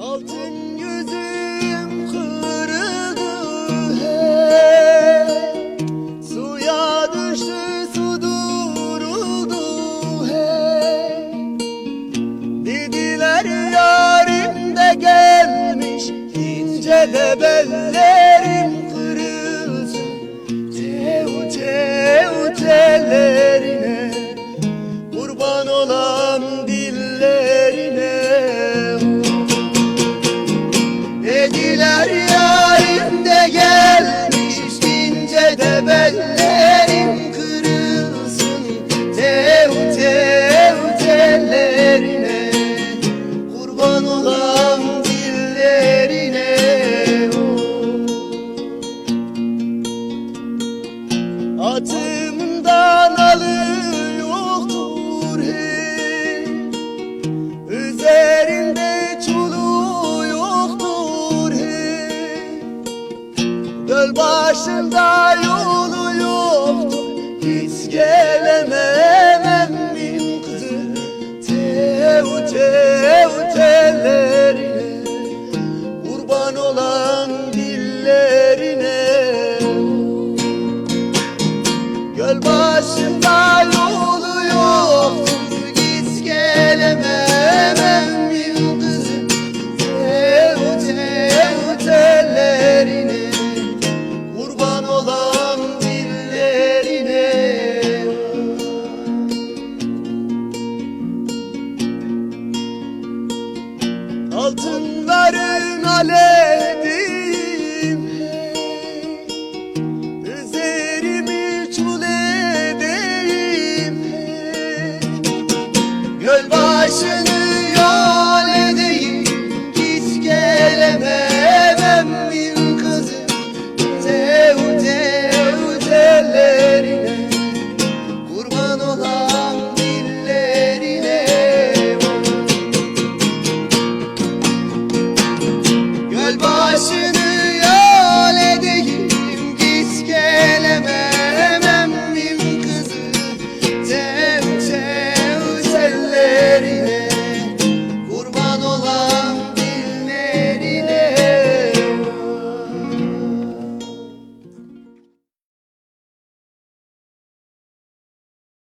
Altın gözüm kırıldı hey. Suya düştü su duruldu hey. Dediler yarim de gelmiş ince de bellerim Atımdan alır yoktur hey Üzerinde çulu yoktur hey Göl başında yolu yoktur. Hiç gelemem Altınların aledim Üzerimi çul edeyim. Göl should